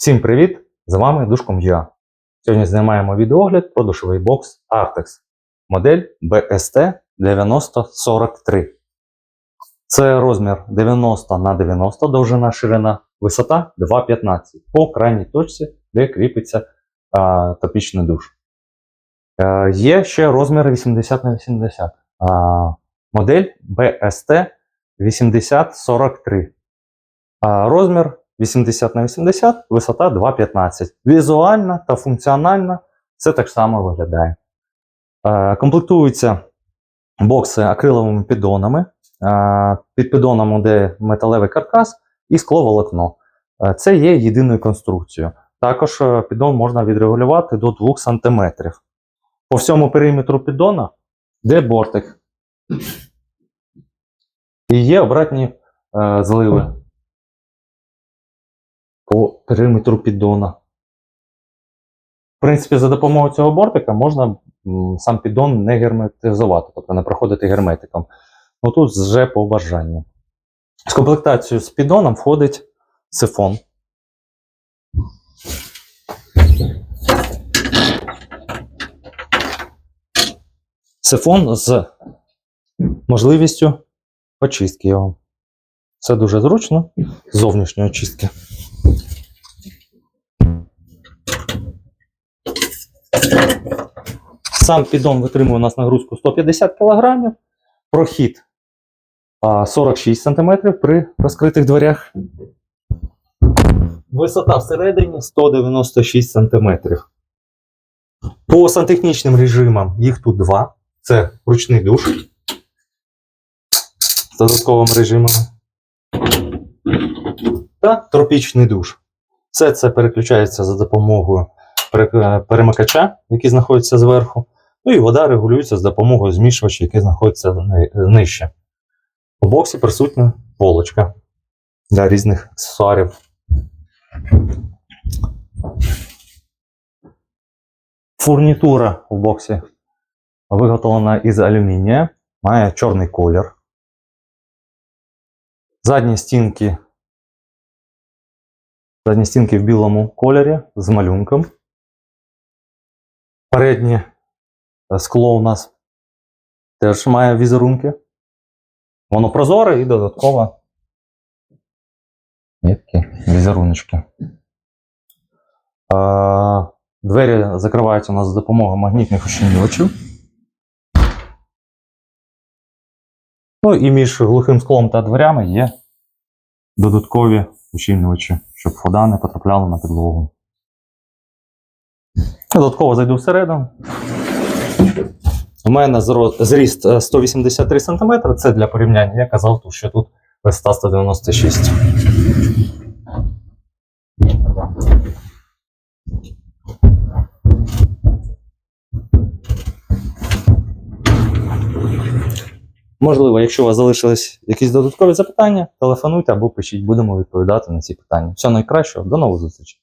Всім привіт! З вами Душком.ua. Сьогодні знімаємо відеогляд про душовий бокс Artex. Модель BST 9043. Це розмір 90 на 90 довжина ширина, висота 2,15 по крайній точці, де кріпиться а, топічний душ. Е, є ще розмір 80 на 80. А, модель BST 8043. А, розмір 80 на 80, висота 2,15. Візуально та функціонально це так само виглядає. Е, комплектуються бокси акриловими піддонами. Е, під піддоном йде металевий каркас і скловолокно. Е, це є єдиною конструкцією. Також е, піддон можна відрегулювати до 2 см. По всьому периметру піддона йде бортик. І є обратні е, зливи по периметру піддона. В принципі, за допомогою цього бортика можна сам піддон не герметизувати, тобто не проходити герметиком. Ну тут вже по бажанню. З комплектацією з піддоном входить сифон. Сифон з можливістю очистки його. Це дуже зручно з зовнішньої очистки. Сам піддон витримує у нас нагрузку 150 кг, прохід 46 см при розкритих дверях. Висота всередині 196 см. По сантехнічним режимам їх тут два. Це ручний душ з додатковими режимами. Та тропічний душ. Все це переключається за допомогою перемикача, який знаходиться зверху. Ну і вода регулюється з допомогою змішувача, який знаходиться нижче. У боксі присутня полочка для різних аксесуарів. Фурнітура у боксі виготовлена із алюмінія, має чорний колір. Задні стінки. Задні стінки в білому кольорі з малюнком. Переднє е, скло у нас теж має візерунки. Воно прозоре і додатково є візеруночки. Е, Двері закриваються у нас за допомогою магнітних ощільнювачів. Ну і між глухим склом та дверями є додаткові ущільнювачі, щоб вода не потрапляла на підлогу. Додатково зайду всередину. У мене зріст е, 183 см. Це для порівняння. Я казав, що тут висота 196. Можливо, якщо у вас залишились якісь додаткові запитання, телефонуйте або пишіть, будемо відповідати на ці питання. Всього найкращого, до нових зустрічей!